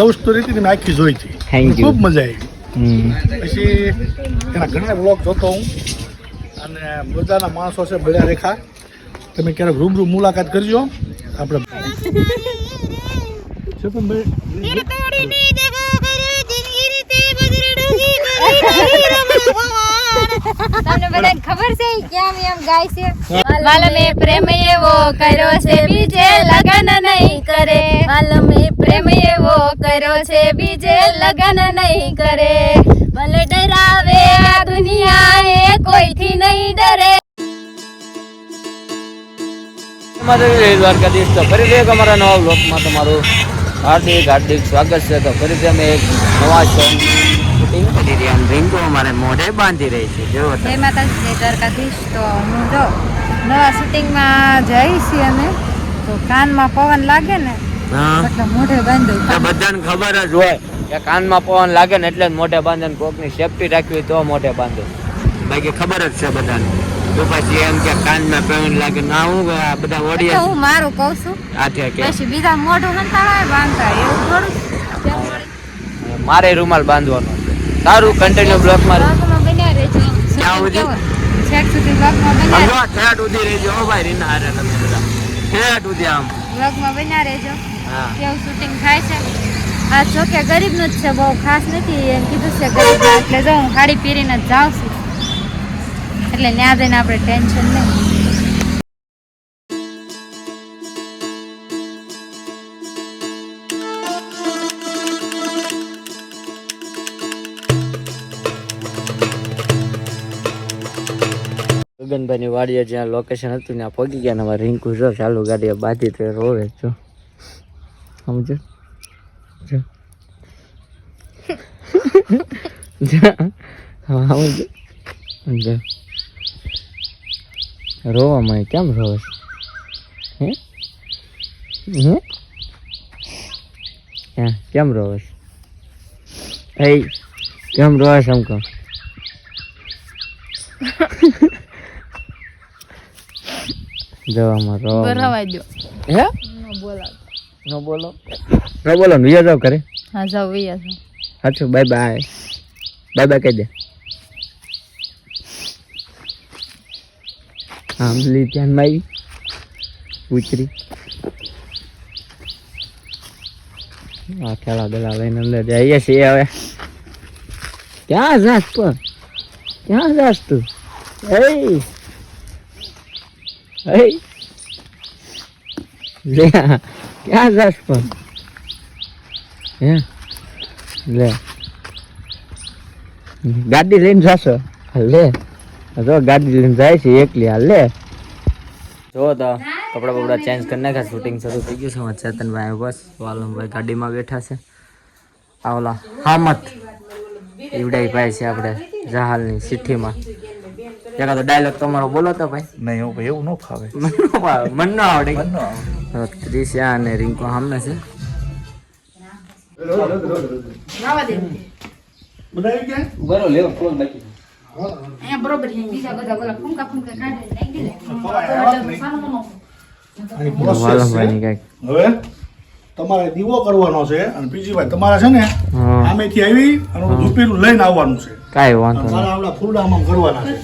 Love story હતી મેં આખી જોઈ હતી. ખૂબ મજા આવી. પછી એના ઘણા બ્લોગ જોતો હું. અને બધાના માણસો છે ભળ્યા રેખા. તમે ક્યારેક રૂબરૂ મુલાકાત કરજો. આપણે તમને બધાને ખબર છે કેમ એમ ગાય છે? માલમે પ્રેમ એવો કર્યો છે બીજે લગન નહીં કરે. માલમે પ્રેમ એવો કર્યો છે બીજે લગન નહીં કરે. ભલે ડરાવે આ દુનિયા એ કોઈથી નહીં ડરે. અમારે દ્વારકાધીશ. તો ફરીથી એક અમારા નવા બ્લોકમાં તમારું હાર્દિક હાર્દિક સ્વાગત છે. તો ફરીથી અમે એક નવા સોંગ શૂટિંગ કરી રહ્યા અને અમારે મોઢે બાંધી રહી છે. જો જય માતાજી જય દ્વારકાધીશ. તો હું જો નવા શૂટિંગમાં જઈ છીએ અમે. તો કાનમાં પવન લાગે ને બધાને ખબર જ હોય. કે કાનમાં પવન લાગે ને એટલે જ મોઢે બાંધે ને કોકની સેફટી રાખવી તો મોઢે બાંધે. બાકી ખબર જ છે બધાને. તો પછી એમ કે કાનમાં પવન લાગે ના હું આ બધા ઓડિયન્સ હું મારું કહું છું. આથે કે? પછી બીજા મોઢું સંતાડે બાંધતા એવું થોડું. મારે રૂમાલ બાંધવાનો સારું કન્ટિન્યુ બ્લોકમાં બન્યા રહેજો. ક્યાં સુધી? છેક સુધી બન્યા હલો ઠેઠ ઉધી રહેજો હો ભાઈ રીના હારે તમે બધા. ઠેઠ ઉધી આમ. બ્લોગમાં બન્યા રહેજો. કેવું શૂટિંગ થાય છે? આ જો કે ગરીબનું જ છે બહુ ખાસ નથી એમ કીધું છે ગરીબ એટલે જો હું સાડી પહેરીને જ જાઉં છું. એટલે ત્યાં જઈને આપણે ટેન્શન નહીં. ગગનભાઈની વાડીએ જ્યાં લોકેશન હતું ત્યાં પહોંચી ગયા ને અમારે રિંકુ જો ચાલુ ગાડીએ બાજી તે રોવે જો. સમજો જો. હા સમજો રોવામાં કેમ રોવે? હે? હે? ક્યાં કેમ રોવે છે? એ કેમ રોવે છે કહો. જવામાં રો દો હે? બોલા નો બોલો. નો બોલો વિયા જાવ કરે હા જાવ વિયા જાવ સાચું બાય બાય. બાય બાય કહી દે. આંબલી ધ્યાનમાં આવી. ઉતરી. આ ખેલા બેલા લઈને અંદર જઈએ છીએ હવે. ક્યાં જાસ પણ? ક્યાં જાસ તું? એ લે ક્યાં જાશ પણ? હે? લે. ગાડી લઈને જાશો? લે. જો ગાડી લઈને જાય છે એકલી. હાલ લે. જો તો કપડા બપડા ચેન્જ કરી નાખ્યા શૂટિંગ શરૂ થઈ ગયું છે. હું ચેતનભાઈ બસ. વાલમભાઈ ગાડીમાં બેઠા છે. આ ઓલા હામત ઈવડાઈ ભાઈ છે આપણે જહાલની સિઠ્ઠીમાં તો ડાયલોગ તમારો બોલો તો ભાઈ? નહીં હું ભાઈ એવું ન ફાવે. મન ન આવડે. મન ન આવડે. તો ત્રિશા અને રિંકો સામે છે. તમારે દીવો કરવાનો છે અને બીજી ભાઈ તમારે છે ને આમેથી આવી અને ધૂપેલું લઈને આવવાનું છે. કાંઈ વાંધો નહીં. આવડા ફૂલડામાં કરવાના છે.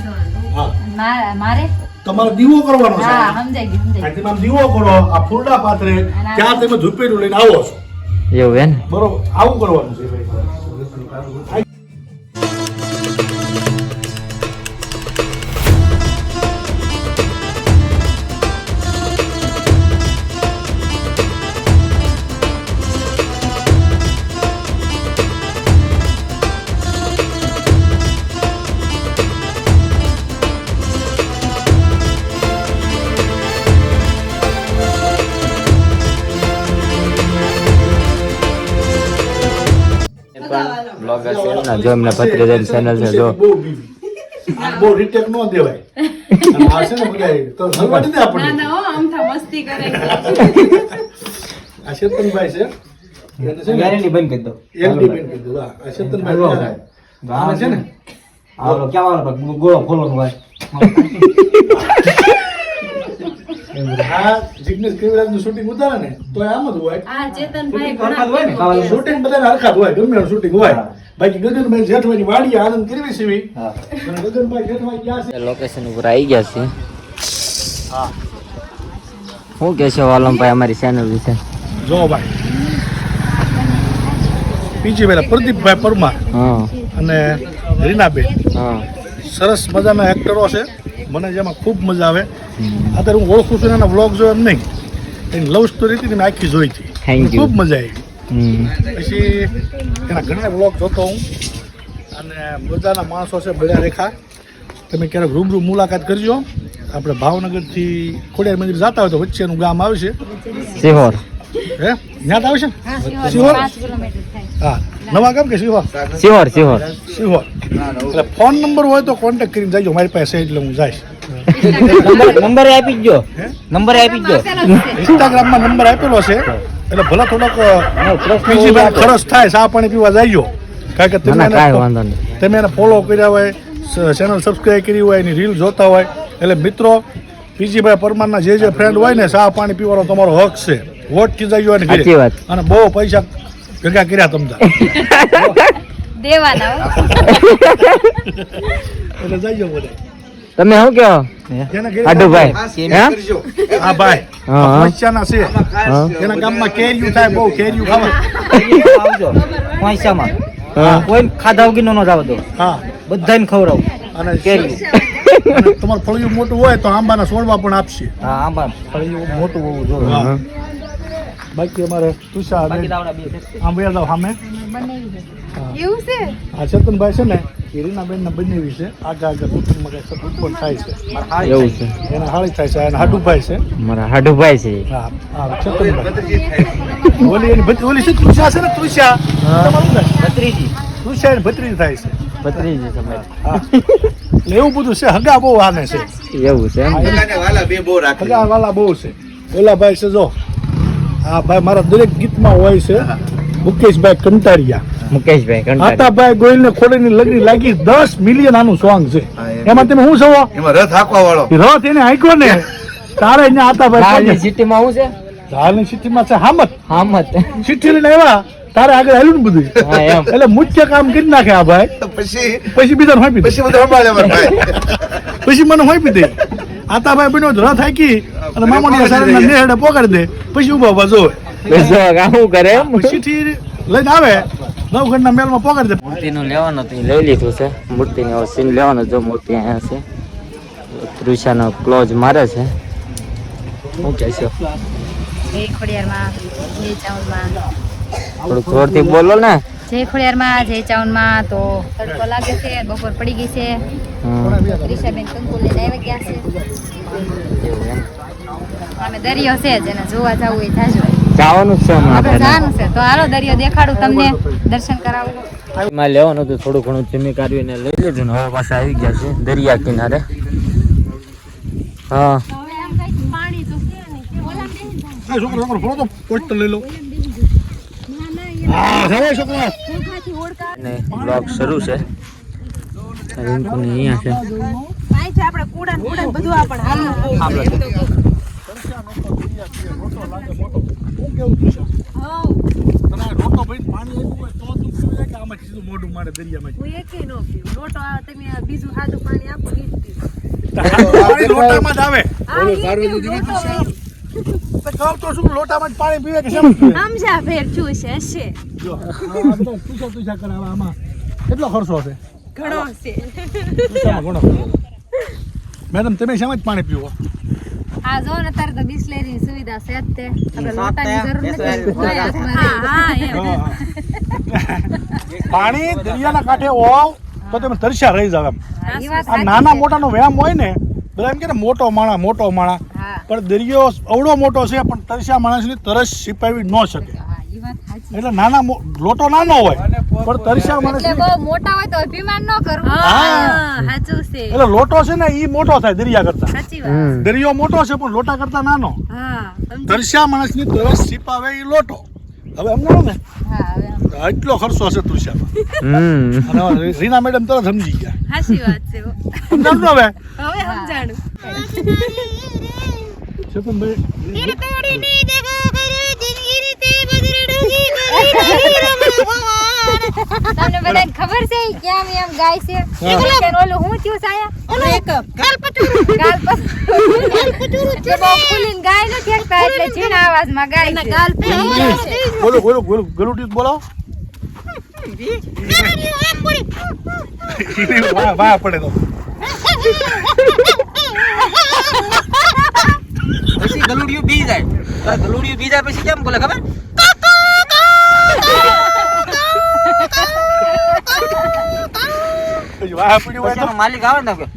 હા મારે તમારે દીવો કરવાનો છે. આ તમે આમ દીવો કરો આ ફૂલડા પાત્રે ત્યાં તમે ધૂપેલું લઈને આવો છો. એવું હે ને બરોબર આવું કરવાનું છે ભાઈ. પણ છે એમના જો એમને ભત્રીજાની ચેનલ છે જો. બહુ રિટેક ન દેવાય. આ છે ને બધા તો આ છે. એને છે ને ગેરંટી બંધ કરી દો. LD બેન કીધું, હા. આ ચેતનભાઈ છે. આને છે ને? ગોળો ખોલો ભાઈ આ જિગ્નેશ કવિરાજનું શૂટિંગ ઉતારે ને તો આમ જ હોય. આ ચેતનભાઈ શૂટિંગ બધાને હરખા હોય ગમે એનું શૂટિંગ હોય. બાકી ગગનભાઈ જેઠવાની વાડી આનંદ કરવી છે ગગનભાઈ છે? લોકેશન ઉપર આવી ગયા છે. હા. શું કહેશો વાલમભાઈ અમારી ચેનલ વિશે? જો ભાઈ. બીજી પહેલા પ્રદીપભાઈ પરમાર હા. અને રીનાબેન. હા. સરસ મજાના એક્ટરો છે. મને જેમાં ખૂબ મજા આવે. અત્યારે હું ઓળખું છું એના વ્લોગ જો એમ નહીં. એની લવ સ્ટોરી હતી મેં આખી જોઈ હતી. ખૂબ મજા આવી. પછી એના ઘણા વ્લોગ જોતો હું. અને બધાના માણસો છે બધા રેખા. તમે ક્યારેક રૂબરૂ મુલાકાત કરજો. આપણે ભાવનગરથી ખોડિયાર મંદિર જતા હોય તો વચ્ચેનું ગામ આવે છે. સિહોર હે? જ્ઞાત આવે છે? ને સિહોર હા. નવા ગામ કે સિહોર સિહોર સિહોર સિહોર એટલે ફોન નંબર હોય તો કોન્ટેક્ટ કરીને જજો. મારી પાસે એટલે હું જઈશ. નંબર આપી દો હે? નંબર આપી દો ઇન્સ્ટાગ્રામમાં નંબર આપેલો છે. એટલે ભલે થોડોક ખર્ચ થાય સા પાણી પીવા જાયો કારણ કે તમે ના ના કાંઈ વાંધો નહીં. તમે એને ફોલો કર્યા હોય ચેનલ સબસ્ક્રાઈબ કરી હોય એની રીલ જોતા હોય. એટલે મિત્રો પીજીભાઈ પરમારના જે જે ફ્રેન્ડ હોય ને સા પાણી પીવાનો તમારો હક છે. વોટ ગયો સાચી ઘરે. વાત. અને બહુ પૈસા ભેગા કર્યા તમતા દેવાના. એટલે જઈજો બધે. તમે શું કહો? આડુભાઈ હા? ભાઈ. પૈસાના છે. એના ગામમાં કેરીયું થાય બહુ કેરીયું ખાવા. આવજો. પૈસામાં. હા. કોઈ ખાધા વગર નો જાવ દો. હા. બધાને ખવડાવું. અને કેરીયું તમારે ફળિયું મોટું હોય તો આંબાના છોડવા પણ આપશે. હા આંબા. ફળિયું મોટું હોવું જોઈએ. બાકી અમારે તુષાર જાવ સામે. એવું છે? આ ચેતનભાઈ છે ને એ રીનાબેન ને બંનેવી છે આગા આગળ કુટુંબમાં કઈ સપોર્ટ થાય છે. મારા એવું છે. એના હાળી થાય છે એના હાડુભાઈ છે. મારા હાડુભાઈ છે. હા હા ચેતનભાઈ ઓલી એની ઓલી શું તૃષા છે ને તૃષા ભત્રીજી. તૃષા એની ભત્રીજી થાય છે. ભત્રીજી સમય એવું બધું છે હગા બહુ આને છે. એવું છે હગા વાલા બહુ છે. ઓલા ભાઈ છે જો. હા ભાઈ મારા દરેક ગીતમાં હોય છે મુકેશભાઈ કંટારિયા. મુકેશભાઈ કંટાળી. ગોયલ ને ખોડીની લગડી લાગી. દસ મિલિયન આનું સોંગ છે. એમાં. તમે શું છો એમાં રથ હાંકવા વાળો. રથ એને હાંક્યો ને. તારે અહીંયા આતાભાઈ હાલની પહોંચે. સિટીમાં શું છે? હાલની સિટીમાં છે હામત. હામત. સિટી લઈને આવ્યા. તારે આગળ આવ્યું ને બધું. એટલે મુખ્ય કામ કરી નાખે આ ભાઈ. પછી? હોપી દે. પછી બધું સંભાળે ભાઈ. પછી મને હોપી દે. આતાભાઈ બન્યો તો રથ હાકી અને મામોની સારા નેહડે પોકાડી દે. પછી ઊભા ઊભા જોવે શું કરે લઈને આવે. નવગઢના મેલમાં પોકાડી દે. મૂર્તિનું લેવાનું તો લઈ લીધું છે. મૂર્તિને સીન લેવાનો જો મૂર્તિ અહીંયા છે. તૃષાનો ક્લોઝ મારે છે. શું થોડુંક જોરથી બોલો ને. જય ખોડિયારમાં જય ચાવનમાં તો તડકો લાગે છે બપોર પડી ગઈ છે. હમ, કંકુ લઈને આવી ગયા છે. અમે દરિયો છે જેને જોવા જવું એ જાજો જવાનું છે આપણે જવાનું છે. તો હાલો દરિયો દેખાડું તમને દર્શન કરાવું. માં લેવાનું હતું થોડું ઘણું જમી કાઢીને લઈ લેજો ને હવે પાછા આવી ગયા છે દરિયા કિનારે. હા. બ્લોગ શરૂ છે. રિંકુની અહીંયા છે. કેવું રોટો પાણી આપ્યું હોય તો તું પીવું કે આમાંથી સીધું મોઢું મારે દરિયામાં પાણી લોટામાં જ આવે. કહું તો શું લોટામાં જ પાણી પીવે કે શેમ સમજા ફેર છું છે હશે. જો આમાં કેટલો ખર્ચો છે ઘણો છે ઘણો મેડમ તમે શેમાં જ પાણી પીવો? આ જો ને અત્યારે તો બિસ્લેરી સુવિધા છે જ તે આપણે લોટાની જરૂર નથી હા હા એમ હા, હા. પાણી દરિયાના કાંઠે હોવ તો તમે તરસ્યા રહી જાવ એમ. આ નાના. મોટાનો વ્યાયામ હોય ને બધા એમ કે ને મોટો માણા મોટો માણા પણ દરિયો અવડો મોટો છે પણ તરસ્યા માણસની તરસ સિપાવી ન શકે. એટલે નાના લોટો નાનો હોય. પણ તરસ્યા માણસ એટલે બહુ મોટા હોય તો અભિમાન ન કરવું. હા સાચું છે. એટલે લોટો છે ને ઈ મોટો થાય દરિયા કરતા. સાચી વાત. દરિયો મોટો છે પણ લોટા કરતા નાનો. હા. તરસ્યા માણસની તરસ સિપાવે ઈ લોટો. હવે સમજાણો ને. હા હવે આમ. એટલો ખર્ચો હશે તુષામાં હમ. અને રીના મેડમ તરત સમજી ગયા. સાચી વાત છે. હો. સમજાણું હવે? હવે સમજાણું. ચેતનભાઈ તમને બધાને ખબર છે ઈ કેમ એમ ગાય છે? કે ઓલું હું થયું સાયા મેકઅપ કાલપટું ગાલ પર એટલે બહુ ફૂલીને ગાય નથી શકતા એટલે ઝીણા અવાજમાં ગાય છે. ગાલ પે બોલો બોલો બોલો ગલુટી બોલો વાહ વાહ પડે તો. પછી ગલુડિયું બી જાય. તો ગલુડિયું બી જાય પછી કેમ બોલે ખબર પછી વાહ પડ્યું હોય તો. માલિક આવે ને કે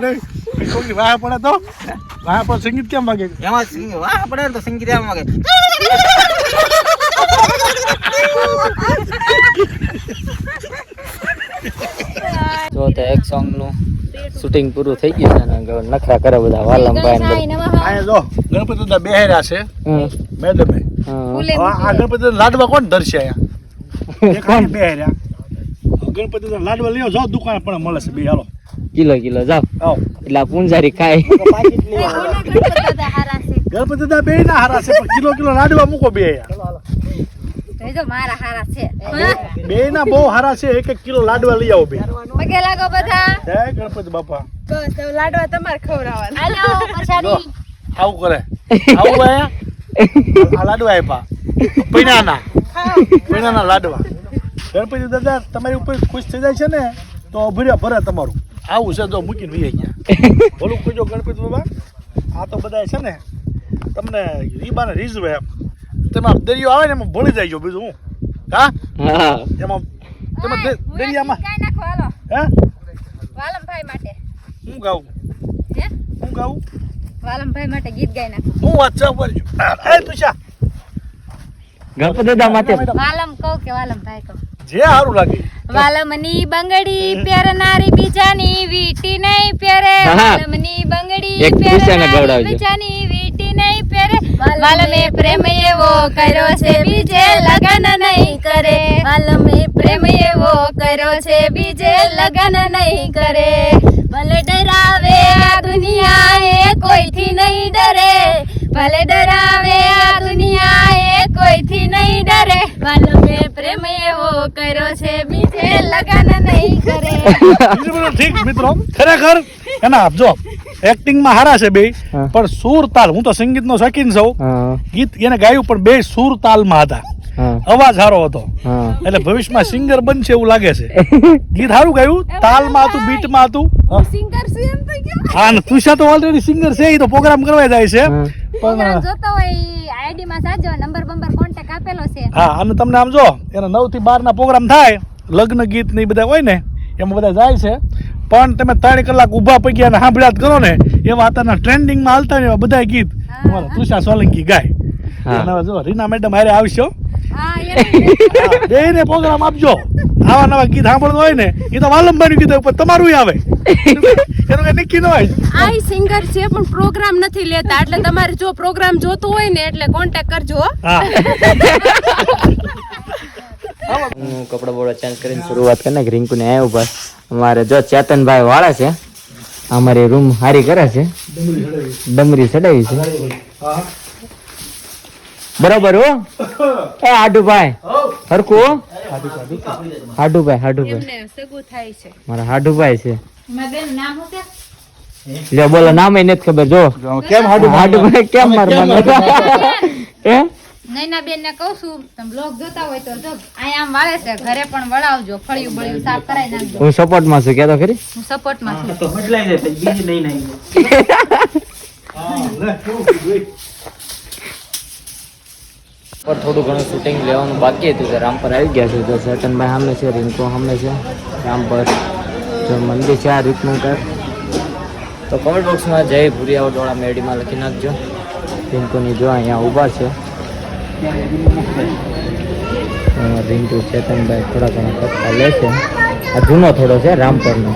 નહીં. કોઈની વાહ પડે તો? વાહ પર સંગીત કેમ વાગે? એમાં વાહ પડે તો સંગીત એમ વાગે. જો તો એક સોંગનું શૂટિંગ પૂરું થઈ ગયું છે અને નખરા કરે બધા વાલમભાઈ ને ગણેશાય જો ગણપતિ દાદા બેહેરા છે. મેડમે આ આ ગણપતિ લાડવા કોણ ધરશે અહીંયા? કોણ? બેહેરા. ગણપતિ દાદા લાડવા લઈ આવો જાઓ દુકાને પણ મળે છે બે હાલો. કિલો કિલો જાવ આવો. એટલે આ પૂંજારી ખાય. બધા હારા છે. ગણપતિ દાદા બે ના હારા છે પણ કિલો કિલો લાડવા મૂકો બે અહીંયા. તો જો મારા હારા છે. બે ના બહુ હારા છે એક એક કિલો લાડવા લઈ આવો બે. પગે લાગો બધા. જય ગણપતિ બાપા. બસ લાડવા તમારે ખવડાવવાના. હાલો પછાડી. આવું કરે. આવું અહીંયા આ લાડવા આપ્યા પૈણાના. પૈણાના લાડવા. ગણપતિ દાદા તમારી ઉપર ખુશ થઈ જાય છે ને તો ભર્યા ભરે તમારું. આવું છે તો મૂકીને વી અહીંયા. બોલું કોઈ જો ગણપતિ બાબા આ તો બધા છે ને તમને રીબાને રીઝવે એમ. તેમાં દરિયો આવે ને એમાં ભળી જાય બીજું હું. એમાં તેમાં દરિયામાં ગાય નાખો હાલો. હે? વાલમભાઈ માટે. હું ગાઉં? હે? હું ગાઉં? વાલમભાઈ માટે ગીત ગાઈ નાખો. હું વાત છે ઉપર એ તુષા ગણપતિ દાદા માટે. વાલમ કહું કે વાલમભાઈ કહું. જે સારું લાગે. વાલમની બંગડી પહેરનારી બીજાની વીટી નહીં પહેરે. વાલમની બંગડી પહેરનારી બીજાની વાલમે પ્રેમ એવો કર્યો છે બીજે લગન નહીં કરે. વાલમે પ્રેમ એવો કર્યો છે બીજે લગન નહીં કરે. ભલે ડરાવે આ દુનિયા એ કોઈથી નહીં ડરે. ભલે ડરાવે આ દુનિયા એ કોઈથી નહીં ડરે. વાલમે પ્રેમ એવો કર્યો છે બીજે લગન નહીં કરે. ઠીક મિત્રો ખરેખર એના જો એક્ટિંગમાં હારા છે બે પણ સુર તાલ હું તો સંગીતનો શોખીન છું. ગીત એને ગાયું પણ બે સુર તાલમાં હતા. અવાજ સારો હતો. એટલે ભવિષ્યમાં સિંગર બનશે એવું લાગે છે. ગીત સારું ગાયું? તાલમાં હતું બીટમાં હતું. હા. ને તુષા તો ઓલરેડી સિંગર છે એ તો પ્રોગ્રામ કરવા જાય છે. પણ જોતો હોય આઈડી માં સાજો નંબર બંબર કોન્ટેક્ટ આપેલો છે. હા અને તમને આમ જો એના નવથી બાર ના પ્રોગ્રામ થાય લગ્ન ગીત ને એ બધા હોય ને એમાં બધા જાય છે. પણ તમે ત્રણ કલાક ઊભા પગ્યા ને સાંભળ્યા જ કરો ને એવા અત્યારના ટ્રેન્ડિંગમાં હાલતા ને એવા બધા ગીત. તુષા સોલંકી ગાય. જો રીના મેડમ હારે આવશો. હા એ બે ને પ્રોગ્રામ આપજો. આવા નવા ગીત સાંભળતો હોય ને એ તો વાલંબાઈ ગીત ઉપર તમારું આવે. એનું કઈ નક્કી ન હોય. સિંગર છે પણ પ્રોગ્રામ નથી લેતા. એટલે તમારે જો પ્રોગ્રામ જોતો હોય ને એટલે કોન્ટેક્ટ કરજો હું. કપડા બોડા ચેન્જ કરીને શરૂઆત કરી નાખી. રિંકુ ને આવ્યો બસ અમારે જો ચેતનભાઈ વાળા છે અમારી રૂમ હારી કરે છે. ડમરી ચડાવી છે. બરોબર હો? એ હાડુભાઈ હરખું હો? હાડુભાઈ હાડુભાઈ. એમને સગું થાય છે. મારા હાડુભાઈ છે. મારા બોલો નામ નામે નથી ખબર જો. કેમ હાડુ હાડુભાઈ કેમ મારું હે? નૈના બેન ને કહું છું તમે બ્લોગ જોતા હોય તો જો અહીંયા આમ વાળે છે ઘરે પણ વળાવજો ફળિયું બળિયું સાફ કરાવી નાખજો. હું સપોર્ટમાં છું કેતો ખરી? હું સપોર્ટમાં છું તો બદલાઈ જાય બીજી નહીં નહીં પર થોડું ઘણું શૂટિંગ લેવાનું બાકી હતું તો રામ પર આવી ગયા છે તો ચેતનભાઈ સામે છે રિંકુ સામે છે રામ પર. જો મંદિર છે આ રીતનું કંઈક. તો કમેન્ટ બોક્સમાં જય ભૂરિયાવટવાળા મેડીમાં લખી નાખજો. રિંકુની જો અહીંયા ઊભા છે. રિંકુ ચેતનભાઈ થોડા ઘણા કપડા લે છે. આ જૂનો થોડો છે રામપરનો.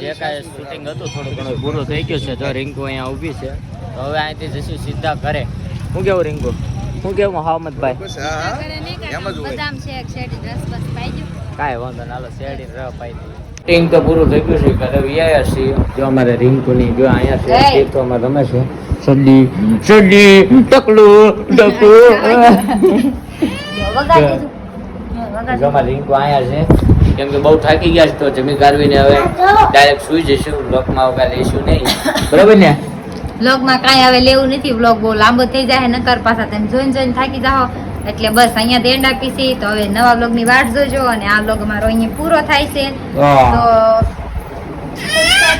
જે કાંઈ શૂટિંગ હતું થોડું ઘણું પૂરું થઈ ગયું છે તો રિંકુ અહીંયા ઊભી છે. તો હવે અહીંથી જશું સીધા ઘરે. હું કેવું રિંકુ? હું કેવું મોહમ્મદભાઈ બસ હા હા એમ જ હોય બદામ શેક શેરડી રસ બસ પાઈ ગયો કાંઈ વાંધો ના હાલો શેરડી રહ પાઈ રિંગ તો પૂરું થઈ ગયું છે ઘરે વિયા છીએ. જો અમારે રિંકુની જો અહીંયા છે. તો અમારે રમે છે. સડી સડી ટકલું ટકલું. જો અમારે રિંકુ અહીંયા છે. કેમ કે બહુ થાકી ગયા છે તો જમી ગારવીને હવે ડાયરેક્ટ સુઈ જઈશું. લોકમાં વગા લઈશું નહીં. બરોબર ને? વ્લોગમાં કાંઈ હવે લેવું નથી. વ્લોગ બહુ લાંબો થઈ જાય નકર પાછા તમે જોઈને જોઈને થાકી જાઓ. એટલે બસ અહીંયા એન્ડ આપી છે. તો હવે નવા વ્લોગની વાટ જોજો અને આ બ્લોગ અમારો અહીંયા પૂરો થાય છે. તો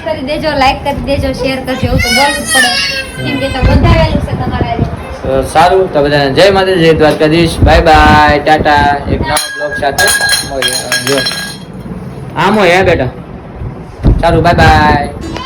કરી દેજો લાઈક કરી દેજો શેર કરજો એવું તો બોલવું જ પડે. કેમ કે તો બંધાવેલું છે તમારા સારું તો બધાને જય માતાજી જય દ્વારકાધીશ. By bye tata. એક નવા બ્લોગ સાથે. જો. આમ હોય હે બેટા. સારું બાય બાય.